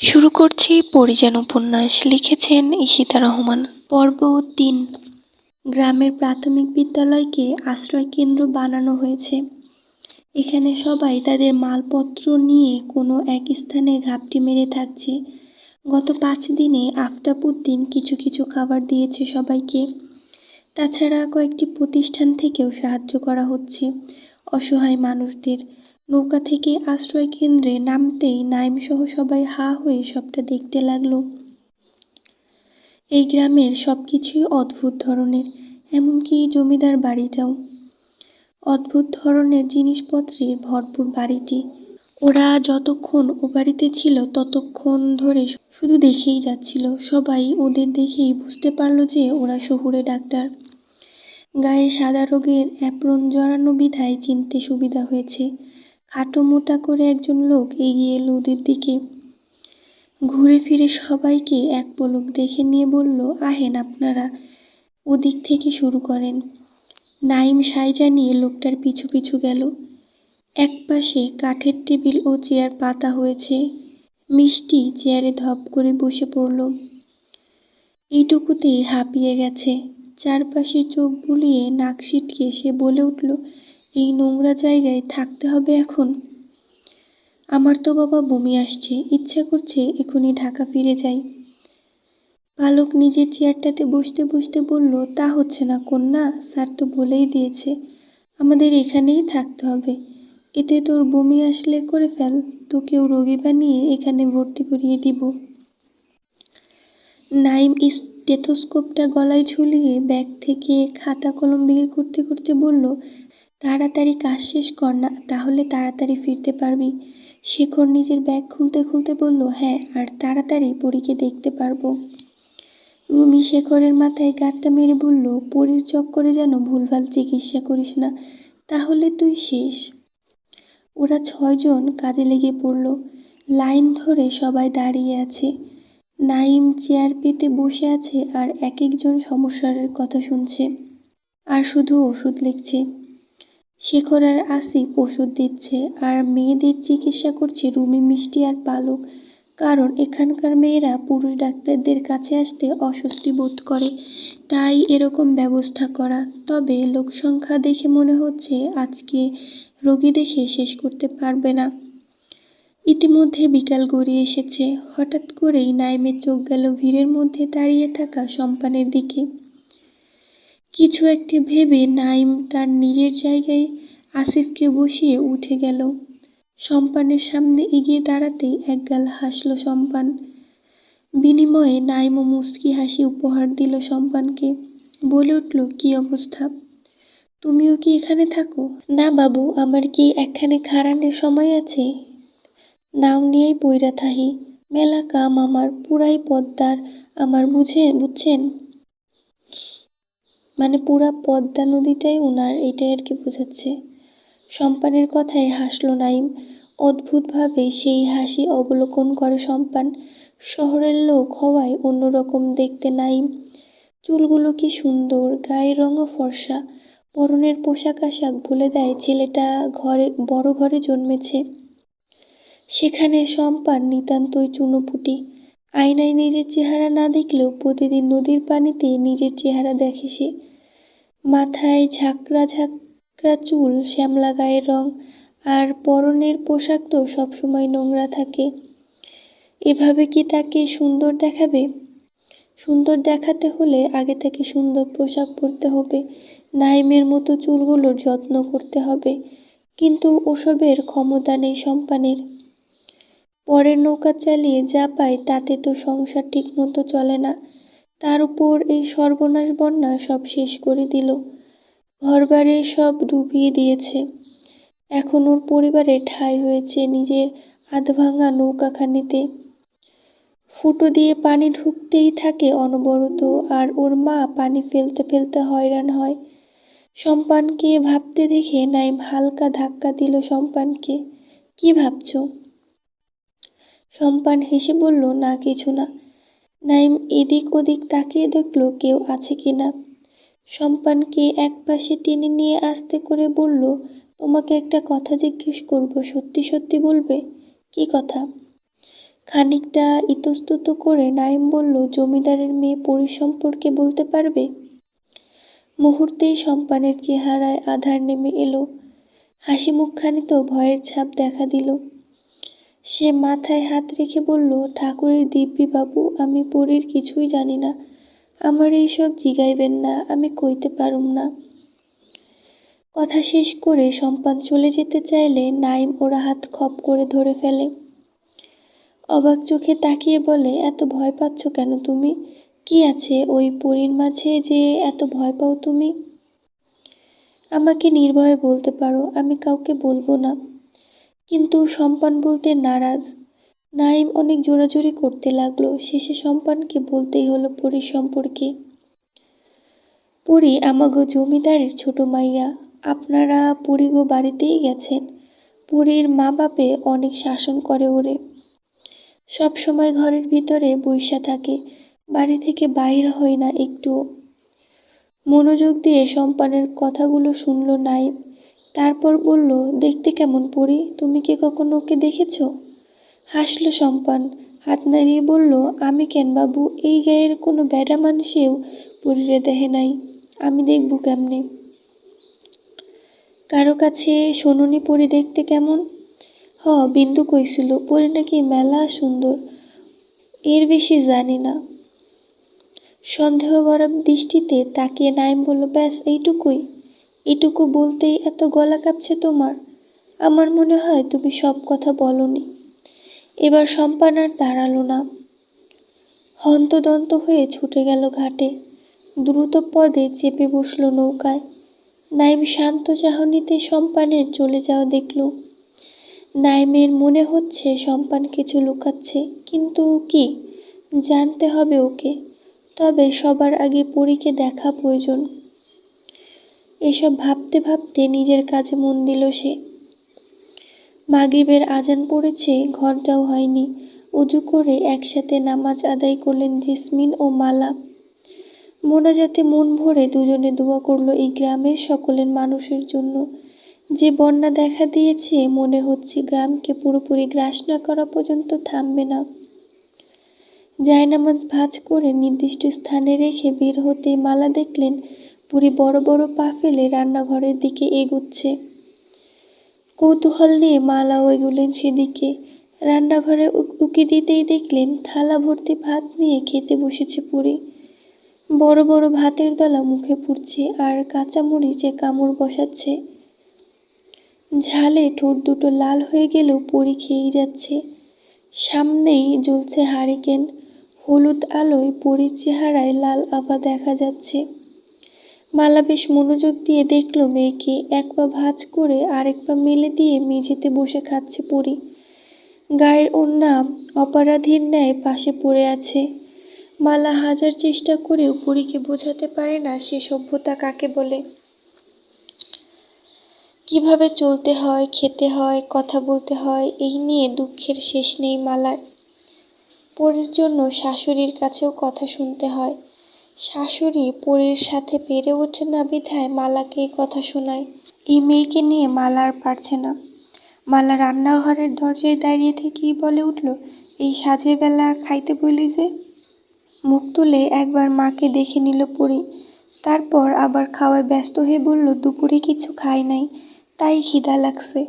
শুরু করছি পরিযান উপন্যাস, লিখেছেন ঈশিতা রহমান। পর্ব তিন। গ্রামের প্রাথমিক বিদ্যালয়কে আশ্রয়কেন্দ্র বানানো হয়েছে। এখানে সবাই তাদের মালপত্র নিয়ে কোনো এক স্থানে ঘাপটি মেরে থাকছে। গত পাঁচ দিনে আফতাবউদ্দিন কিছু কিছু খাবার দিয়েছে সবাইকে। তাছাড়া কয়েকটি প্রতিষ্ঠান থেকেও সাহায্য করা হচ্ছে অসহায় মানুষদের। নৌকা থেকে আশ্রয় কেন্দ্রে নামতেই নাইমসহ সবাই হা হয়ে সবটা দেখতে লাগল। এই গ্রামের সব কিছুই অদ্ভুত ধরনের, এমনকি জমিদার বাড়িটাও। অদ্ভুত ধরনের জিনিসপত্রে ভরপুর বাড়িটি। ওরা যতক্ষণ ও বাড়িতে ছিল ততক্ষণ ধরে শুধু দেখেই যাচ্ছিল। সবাই ওদের দেখেই বুঝতে পারল যে ওরা শহুরে ডাক্তার। গায়ে সাদা রোগের অ্যাপ্রন জড়ানো বিধায় চিনতে সুবিধা হয়েছে। খাটো মোটা করে একজন লোক এগিয়ে এলো ওদের দিকে। ঘুরে ফিরে সবাইকে এক পলক দেখে নিয়ে বলল, আহেন আপনারা। ওদিক থেকে শুরু করেন। নাইম সাই জানিয়ে লোকটার পিছু পিছু গেল। এক পাশে কাঠের টেবিল ও চেয়ার পাতা হয়েছে। মিষ্টি চেয়ারে ধপ করে বসে পড়ল। এইটুকুতেই হাঁপিয়ে গেছে। চারপাশে চোখ বুলিয়ে নাক সিটকে সে বলে উঠল এই নোংরা জায়গায় থাকতে হবে এখন। আমার তো বাবা বমি আসছে, ইচ্ছা করছে এখনই ঢাকা ফিরে যাই। বালক নিজের চেয়ারটাতে বসতে বসতে বলল, তা হচ্ছে না কন্যা, স্যার তো বলেই দিয়েছে, আমাদের এখানেই থাকতে হবে। এতে তোর বমি আসলে করে ফেল, তোকেও রোগী বানিয়ে এখানে ভর্তি করিয়ে দিব নাইম স্টেথোস্কোপটা গলায় ঝুলিয়ে ব্যাগ থেকে খাতা কলম বের করতে করতে বলল তাড়াতাড়ি কাজ শেষ কর না, তাহলে তাড়াতাড়ি ফিরতে পারবি। শেখর নিজের ব্যাগ খুলতে খুলতে বলল হ্যাঁ আর তাড়াতাড়ি পরীকে দেখতে পারব। রুমি শেখরের মাথায় গাঁটটা মেরে বলল, পরীর চক্করে যেন ভুলভাল চিকিৎসা করিস না, তাহলে তুই শেষ। ওরা ছয়জন কাজে লেগে পড়ল। লাইন ধরে সবাই দাঁড়িয়ে আছে। নাইম চেয়ার পেতে বসে আছে আর এক একজন সমস্যার কথা শুনছে। আর শুধু ওষুধ লিখছে। শেখর আর আসিফ ওষুধ দিচ্ছে, আর মেয়েদের চিকিৎসা করছে রুমি, মিষ্টি আর পালক। কারণ এখানকার মেয়েরা পুরুষ ডাক্তারদের কাছে আসতে অস্বস্তি বোধ করে। তাই এরকম ব্যবস্থা করা। তবে লোকসংখ্যা দেখে মনে হচ্ছে আজকে রোগী দেখে শেষ করতে পারবে না। ইতিমধ্যে বিকাল গড়িয়ে এসেছে। হঠাৎ করেই নাইমের চোখ গেল ভিড়ের মধ্যে দাঁড়িয়ে থাকা সম্পানের দিকে। কিছু একটি ভেবে নাইম তার নিজের জায়গায় আসিফকে বসিয়ে উঠে গেল। সম্পানের সামনে এগিয়ে দাঁড়াতেই একগাল হাসল সম্পান বিনিময়ে নাইম ও মুস্কি হাসি উপহার দিল সম্পানকে বলে উঠল, কি অবস্থা? তুমিও কি এখানে থাকো? না বাবু, আমার কি একখানে খাড়ানের সময় আছে? নাও নিয়েই পইরা থাহি। মেলা কাম আমার, পুরাই পদ্মার। আমার বুঝে, বুঝছেন? মানে পুরা পদ্মা নদীটাই উনার, এটাই আর কি বোঝাচ্ছে। সম্পানের কথায় হাসলো নাইম। অদ্ভুতভাবে সেই হাসি অবলোকন করে সম্পান শহরের লোক হওয়ায় অন্যরকম দেখতে নাইম। চুলগুলো কি সুন্দর, গায়ের রঙও ফর্সা। পরনের পোশাক আশাক বলে দেয় ছেলেটা ঘরে, বড় ঘরে জন্মেছে। সেখানে সম্পান নিতান্তই চুনোপুটি। আয়নায় নিজের চেহারা না দেখলেও প্রতিদিন নদীর পানিতে নিজের চেহারা দেখে সে। মাথায় ঝাঁকড়া ঝাঁকড়া চুল, শ্যামলা গায়ের রং আর পরনের পোশাক তো সবসময় নোংরা থাকে। এভাবে কি তাকে সুন্দর দেখাবে? সুন্দর দেখাতে হলে আগে থেকে সুন্দর পোশাক পরতে হবে। নাইমের মতো চুলগুলোর যত্ন করতে হবে। কিন্তু ওসবের ক্ষমতা নেই সম্পানের। পরের নৌকা চালিয়ে যা পায়, তাতে তো সংসার ঠিক মতো চলে না। তার উপর এই সর্বনাশ বন্যা সব শেষ করে দিল। ঘরবাড়ি সব ডুবিয়ে দিয়েছে। এখন ওর পরিবারে ঠাঁই হয়েছে নিজের আধভাঙা নৌকাখানিতে। ফুটো দিয়ে পানি ঢুকতেই থাকে অনবরত, আর ওর মা পানি ফেলতে ফেলতে হয়রান হয়। সম্পানকে ভাবতে দেখে নাইম হালকা ধাক্কা দিল সম্পানকে কি ভাবছ? সম্পান হেসে বলল, না, কিছু না। নাইম এদিক ওদিক তাকিয়ে দেখল কেউ আছে কি না। সম্পানকে এক পাশে টেনে নিয়ে আস্তে করে বলল, তোমাকে একটা কথা জিজ্ঞেস করব, সত্যি সত্যি বলবে? কি কথা? খানিকটা ইতস্তত করে নাইম বলল, জমিদারের মেয়ে পরি সম্পর্কে বলতে পারবে? মুহূর্তেই সম্পানের চেহারায় আধার নেমে এলো। হাসি মুখখানিতেও ভয়ের ছাপ দেখা দিল। সে মাথায় হাত রেখে বলল, ঠাকুরের দিব্যি বাবু, আমি পরীর কিছুই জানি না। আমার এইসব জিগাইবেন না, আমি কইতে পারুম না কথা শেষ করে সম্পাদ চলে যেতে চাইলে নাইম ওরা হাত খপ করে ধরে ফেলে। অবাক চোখে তাকিয়ে বলে, এত ভয় পাচ্ছ কেন তুমি? কি আছে ওই পরীর মাঝে যে এত ভয় পাও তুমি? আমাকে নির্ভয়ে বলতে পারো, আমি কাউকে বলব না। কিন্তু সম্পান বলতে নারাজ। নাইম অনেক জোরাজুরি করতে লাগল, শেষে সম্পানকে বলতেই হলো পরীর সম্পর্কে। পরি, আমাগো জমিদারের ছোট মাইয়া, আপনারা পরিগো বাড়িতেই গেছেন। পরীর মা বাপে অনেক শাসন করে ওরে। সব সময় ঘরের ভিতরে বৈশা থাকে, বাড়ি থেকে বাইর হয় না একটু মনোযোগ দিয়ে সম্পানের কথাগুলো শুনল নাইম তারপর বলল, দেখতে কেমন পড়ি তুমি কি কখনো ওকে দেখেছ? হাসলো সম্পান। হাত নাড়িয়ে বলল, আমি কেন বাবু? এই গায়ের কোনো বেড়া মানুষেও পরিরে দেহে নাই। আমি দেখব কেমনে? কারও কাছে শোনুনি পরি দেখতে কেমন? হ, বিন্দু কইছিল, পরি নাকি মেলা সুন্দর। এর বেশি জানি না। সন্দেহ ভরা দৃষ্টিতে তাকিয়ে নাইম বলল, ব্যাস, এইটুকুই। এটুকু বলতেই এত গলা কাঁপছে তোমার। আমার মনে হয় তুমি সব কথা বলনি। এবার সম্পান আর দাঁড়াল না। হন্তদন্ত হয়ে ছুটে গেল ঘাটে। দ্রুত পদে চেপে বসল নৌকায়। নাইম শান্ত চাহনিতে সম্পানের চলে যাওয়া দেখল। নাইমের মনে হচ্ছে সম্পান কিছু লুকাচ্ছে, কিন্তু কি, জানতে হবে ওকে। তবে সবার আগে পরীকে দেখা প্রয়োজন। এসব ভাবতে ভাবতে নিজের কাজে মন দিল সে। মাগিবের আজান পড়েছে ঘন্টাও হয়নি। উজু করে একসাথে নামাজ আদায় করলেন জেসমিন ও মালা। মোনাজাতে মন ভরে দুজনে দোয়া করল এই গ্রামের সকলের মানুষের জন্য। যে বন্যা দেখা দিয়েছে, মনে হচ্ছে গ্রামকে পুরোপুরি গ্রাস না করা পর্যন্ত থামবে না। জায়নামাজ ভাঁজ করে নির্দিষ্ট স্থানে রেখে বের হতেই মালা দেখলেন পুরি বড় বড় পা ফেলে রান্নাঘরের দিকে এগুচ্ছে। কৌতূহল নিয়ে মালাও এগুলেন সেদিকে। রান্নাঘরে উকি দিতেই দেখলেন থালা ভর্তি ভাত নিয়ে খেতে বসেছে পুরি বড় বড় ভাতের দলা মুখে পুড়ছে আর কাঁচা মরিচে কামড় বসাচ্ছে। ঝালে ঠোঁট দুটো লাল হয়ে গেলেও পরি খেয়েই যাচ্ছে। সামনেই জ্বলছে হারিকেন। হলুদ আলোয় পরির চেহারায় লাল আভা দেখা যাচ্ছে। মালা বেশ মনোযোগ দিয়ে দেখল মেয়েকে, এক পা ভাঁজ করে আরেক পা মেলে দিয়ে মেঝেতে বসে খাচ্ছে পরি। গায়ের ওন্না অপরাধীর ন্যায় পাশে পড়ে আছে। মালা হাজার চেষ্টা করেও পরীকে বোঝাতে পারে না সে সভ্যতা কাকে বলে। কীভাবে চলতে হয়, খেতে হয়, কথা বলতে হয়, এই নিয়ে দুঃখের শেষ নেই মালার। পরীর জন্য শাশুড়ির কাছেও কথা শুনতে হয়। শাশুড়ি পরীর সাথে পেরে ওঠে না বিধায় মালাকে এই কথা শোনায়। এই মেয়েকে নিয়ে মালা আর পারছে না। মালা রান্নাঘরের দরজায় দাঁড়িয়ে থেকেই বলে উঠল, এই সাজের বেলা খাইতে বলি যে? মুখ তুলে একবার মাকে দেখে নিল পরি। তারপর আবার খাওয়ায় ব্যস্ত হয়ে বলল, দুপুরে কিছু খাই নাই, তাই খিদা লাগছে।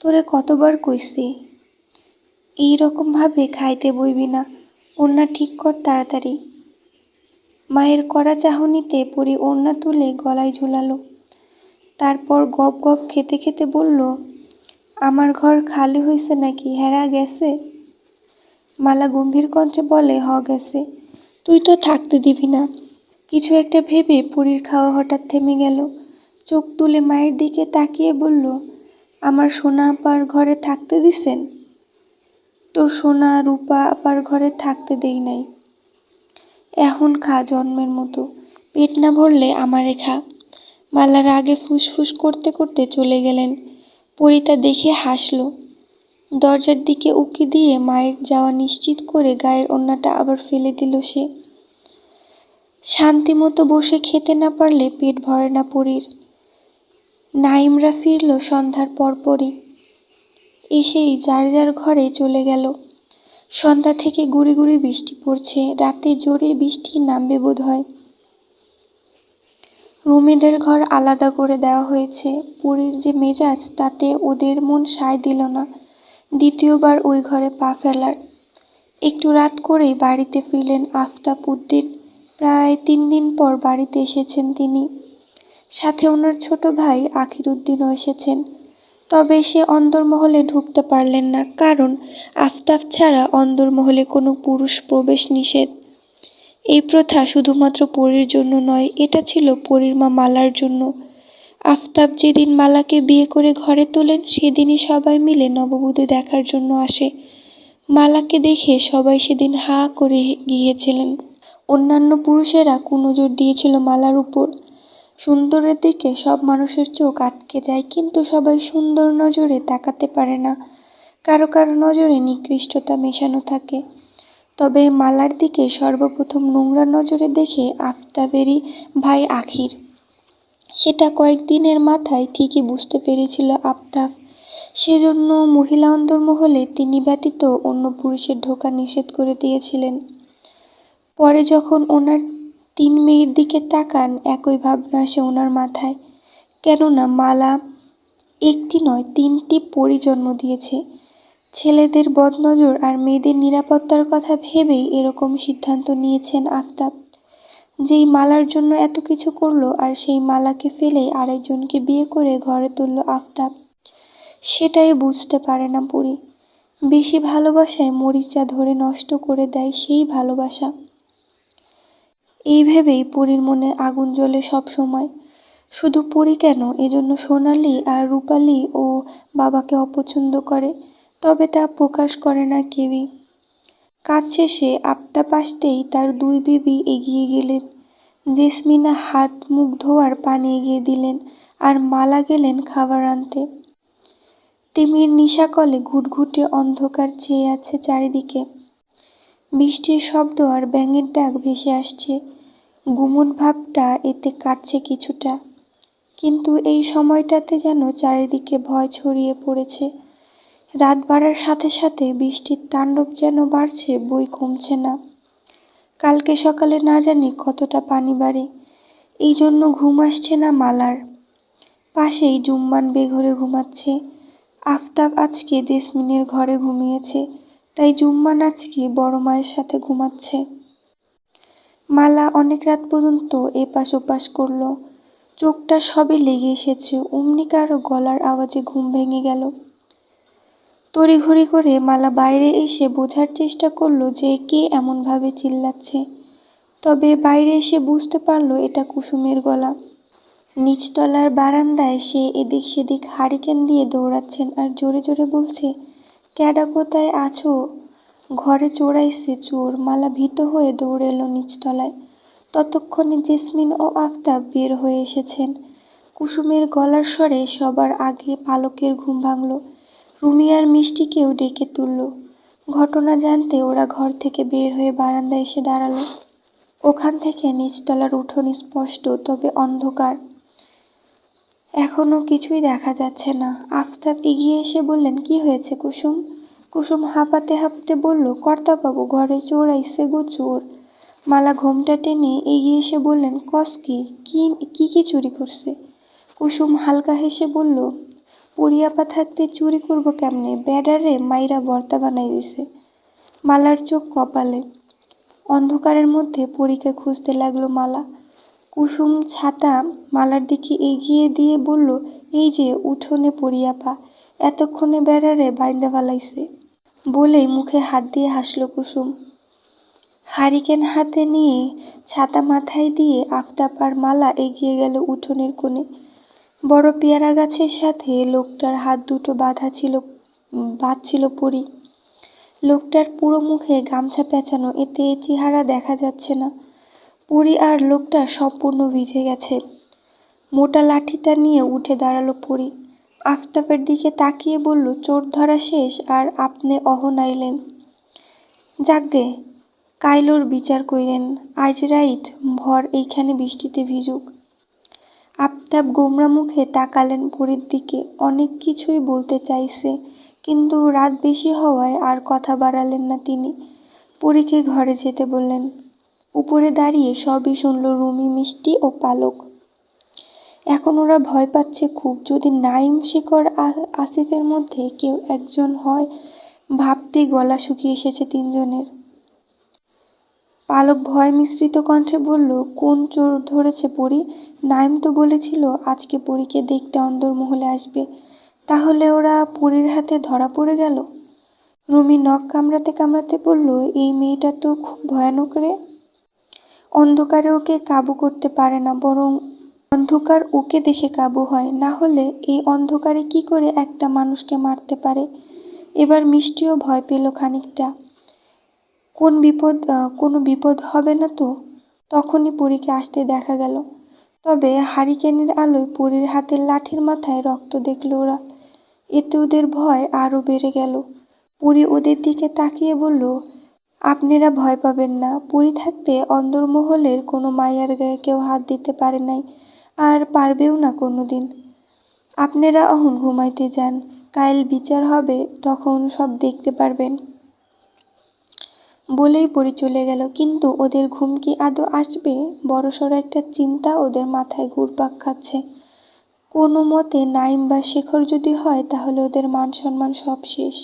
তোরে কতবার কইছি, এই রকমভাবে খাইতে বইবি না। ওড়না ঠিক কর তাড়াতাড়ি। মায়ের করা চাহনিতে পরি ওড়না তুলে গলায় ঝুলালো। তারপর গপ গপ খেতে খেতে বলল, আমার ঘর খালি হয়েছে নাকি? হেরা গেছে? মালা গম্ভীর কণ্ঠে বলে, হ, গেছে। তুই তো থাকতে দিবি না। কিছু একটা ভেবে পুরীর খাওয়া হঠাৎ থেমে গেল। চোখ তুলে মায়ের দিকে তাকিয়ে বলল, আমার সোনা আপার ঘরে থাকতে দিছেন? তোর সোনা রূপা আপার ঘরে থাকতে দেই নাই। এখন খা জন্মের মতো। পেট না ভরলে আমারে খা। মালার আগে ফুসফুস করতে করতে চলে গেলেন। পরিতা দেখে হাসলো। দরজার দিকে উকি দিয়ে মায়ের যাওয়া নিশ্চিত করে গায়ের অন্যটা আবার ফেলে দিল সে। শান্তি মতো বসে খেতে না পারলে পেট ভরে না পরীর। নাইমরা ফিরল সন্ধ্যার পরপরই। এসেই যার যার ঘরে চলে গেল। সন্ধ্যা থেকে গুড়ি গুড়ি বৃষ্টি পড়ছে, রাতে জোরে বৃষ্টি নামবে বোধ হয় রুমিদের ঘর আলাদা করে দেওয়া হয়েছে। পুরীর যে মেজাজ, তাতে ওদের মন সায় দিল না। দ্বিতীয়বার ওই ঘরে পা ফেলার। একটু রাত করেই বাড়িতে ফিরলেন আফতাব উদ্দিন। প্রায় তিন দিন পর বাড়িতে এসেছেন তিনি। সাথে ওনার ছোট ভাই আখির উদ্দিনও এসেছেন। তবে সে অন্দরমহলে ঢুকতে পারলেন না, কারণ আফতাব ছাড়া অন্দরমহলে কোনো পুরুষ প্রবেশ নিষেধ। এই প্রথা শুধুমাত্র পরীর জন্য নয়, এটা ছিল পরীর মা মালার জন্য। আফতাব যেদিন মালাকে বিয়ে করে ঘরে তোলেন, সেদিনই সবাই মিলে নববধূ দেখার জন্য আসে। মালাকে দেখে সবাই সেদিন হা করে গিয়েছিলেন। অন্যান্য পুরুষেরা কুনজর দিয়েছিল মালার উপর। সুন্দরের দিকে সব মানুষের চোখ আটকে যায়, কিন্তু সবাই সুন্দর নজরে তাকাতে পারে না। কারও কারও নজরে নিকৃষ্টতা মেশানো থাকে। তবে মালার দিকে সর্বপ্রথম নোংরা নজরে দেখে আফতাবেরই ভাই আখির। সেটা কয়েকদিনের মাথায় ঠিকই বুঝতে পেরেছিল আফতাব। সেজন্য মহিলা অন্দরমহলে তিনি ব্যতীত অন্য পুরুষের ঢোকা নিষেধ করে দিয়েছিলেন। পরে যখন ওনার তিন মেয়ের দিকে তাকান, একই ভাবনা আসে ওনার মাথায়। কেননা মালা একটি নয়, তিনটি পরি জন্ম দিয়েছে। ছেলেদের বদনজর আর মেয়েদের নিরাপত্তার কথা ভেবেই এরকম সিদ্ধান্ত নিয়েছেন আফতাব। যেই মালার জন্য এত কিছু করল আর সেই মালাকে ফেলে আরেকজনকে বিয়ে করে ঘরে তুলল আফতাব। সেটাই বুঝতে পারে না পুরী। বেশি ভালোবাসায় মরিচা ধরে নষ্ট করে দেয় সেই ভালোবাসা। এই ভেবেই পুরীর মনে আগুন জ্বলে সব সময়। শুধু পুরী কেন? এজন্য সোনালি আর রূপালি ও বাবাকে অপছন্দ করে, তবে তা প্রকাশ করে না কেউই। কাজ শেষে আপতা পাশতেই তার দুই বিবি এগিয়ে গেলেন। জেসমিনা হাত মুখ ধোয়ার পানি এগিয়ে দিলেন আর মালা গেলেন খাবার আনতে। তিমির নিশাকলে ঘুটঘুটে অন্ধকার চেয়ে আছে চারিদিকে। বৃষ্টির শব্দ আর ব্যাঙের ডাক ভেসে আসছে। গুমট ভাবটা এতে কাটছে কিছুটা। কিন্তু এই সময়টাতে যেন চারিদিকে ভয় ছড়িয়ে পড়েছে। রাত বাড়ার সাথে সাথে বৃষ্টির তাণ্ডব যেন বাড়ছে, বই কমছে না। কালকে সকালে না জানি কতটা পানি বাড়ে। এই জন্য ঘুম আসছে না মালার। পাশেই জুম্মান বেঘরে ঘুমাচ্ছে। আফতাব আজকে দেসমিনের ঘরে ঘুমিয়েছে। তাই জুম্মা আজকে বড় মায়ের সাথে ঘুমাচ্ছে। মালা অনেক রাত পর্যন্ত এপাশ ওপাশ করল। চোখটা সবে লেগে এসেছে, অমনি কারও গলার আওয়াজে ঘুম ভেঙে গেল। তড়িঘড়ি করে মালা বাইরে এসে বোঝার চেষ্টা করল যে কে এমনভাবে চিল্লাচ্ছে। তবে বাইরে এসে বুঝতে পারল এটা কুসুমের গলা। নিচতলার বারান্দায় সে এদিক সেদিক হারিকেন দিয়ে দৌড়াচ্ছেন আর জোরে জোরে বলছে ক্যাডা আছো? ঘরে চোরাইছে চোর। মালা ভীত হয়ে দৌড়ে এলো নিচতলায়। ততক্ষণে জেসমিন ও আফতাব বের হয়ে এসেছেন। কুসুমের গলার স্বরে সবার আগে পালকের ঘুম ভাঙল। রুমিয়ার মিষ্টিকেও ডেকে তুলল। ঘটনা জানতে ওরা ঘর থেকে বের হয়ে বারান্দায় এসে দাঁড়াল। ওখান থেকে নিচতলার উঠোন স্পষ্ট, তবে অন্ধকার। এখনও কিছুই দেখা যাচ্ছে না। আফতাব এগিয়ে এসে বললেন, কি হয়েছে কুসুম? কুসুম হাঁপাতে হাঁপাতে বলল, কর্তাবাবু, ঘরে চোর আইসে গো চোর। মালা ঘোমটা টেনে এগিয়ে এসে বললেন, কস কি? কি কি চুরি করছে? কুসুম হালকা হেসে বলল পরিয়াপা থাকতে চুরি করব কেমনে? ব্যাডারে মাইরা বর্তা বানাই দিছে। মালার চোখ কপালে। অন্ধকারের মধ্যে পরীকে খুঁজতে লাগল মালা। কুসুম ছাতা মালার দিকে এগিয়ে দিয়ে বলল, এই যে উঠোনে পড়িয়া পা এতক্ষণে বেড়ারে বাইন্দা ফালাইছে। বলেই মুখে হাত দিয়ে হাসলো কুসুম। হারিকেন হাতে নিয়ে ছাতা মাথায় দিয়ে আফতাব আর মালা এগিয়ে গেল উঠোনের কোণে। বড় পেয়ারা গাছের সাথে লোকটার হাত দুটো বাঁধা ছিল বাঁধছিল পরি। লোকটার পুরো মুখে গামছা পেঁচানো, এতে চেহারা দেখা যাচ্ছে না। পরি আর লোকটা সম্পূর্ণ ভিজে গেছে। মোটা লাঠিটা নিয়ে উঠে দাঁড়াল পরি আফতাবের দিকে তাকিয়ে বলল, চোর ধরা শেষ আর আপনি অহনাইলেন। যাকগে কাইলোর বিচার কইরেন। আজ রাইট ভর এইখানে বৃষ্টিতে ভিজুক। আফতাব গোমরা মুখে তাকালেন পরীর দিকে। অনেক কিছুই বলতে চাইছে, কিন্তু রাত বেশি হওয়ায় আর কথা বাড়ালেন না তিনি। পরীকে ঘরে যেতে বললেন উপরে দাঁড়িয়ে সবই শুনল রুমি মিষ্টি ও পালক। এখন ওরা ভয় পাচ্ছে খুব। যদি নাইম শেখর আ- আসিফের মধ্যে কেউ একজন হয়, ভাবতেই গলা শুকিয়ে এসেছে তিনজনের। পালক ভয় মিশ্রিত কণ্ঠে বলল, কোন চোর ধরেছে পরি? নাইম তো বলেছিল, আজকে পরীকে দেখতে অন্দরমহলে আসবে। তাহলে ওরা পরীর হাতে ধরা পড়ে গেল? রুমি নখ কামড়াতে কামড়াতে বলল, এই মেয়েটা তো খুব ভয়ানক রে। অন্ধকারে ওকে কাবু করতে পারে না, বরং অন্ধকার ওকে দেখে কাবু হয়। না হলে এই অন্ধকারে কি করে একটা মানুষকে মারতে পারে? এবার মিষ্টিও ভয় পেল খানিকটা। কোন বিপদ কোনো বিপদ হবে না তো? তখনই পরীকে আসতে দেখা গেল। তবে হারিকেনের আলোয় পরীর হাতের লাঠির মাথায় রক্ত দেখল ওরা। এতে ওদের ভয় আরও বেড়ে গেল। পরী ওদের দিকে তাকিয়ে বলল আপনারা ভয় পাবেন না। পরী থাকতে অন্দরমহলের কোনো মাইয়ার গায়ে কেউ হাত দিতে পারে নাই, আর পারবেও না কোনো দিন আপনারা অহন ঘুমাইতে যান, কাল বিচার হবে, তখন সব দেখতে পারবেন। বলেই পরি চলে গেল। কিন্তু ওদের ঘুম কি আদৌ আসবে? বড়সড় একটা চিন্তা ওদের মাথায় ঘুরপাক খাচ্ছে। কোনো মতে নাইম বা শেখর যদি হয়, তাহলে ওদের মান সম্মান সব শেষ।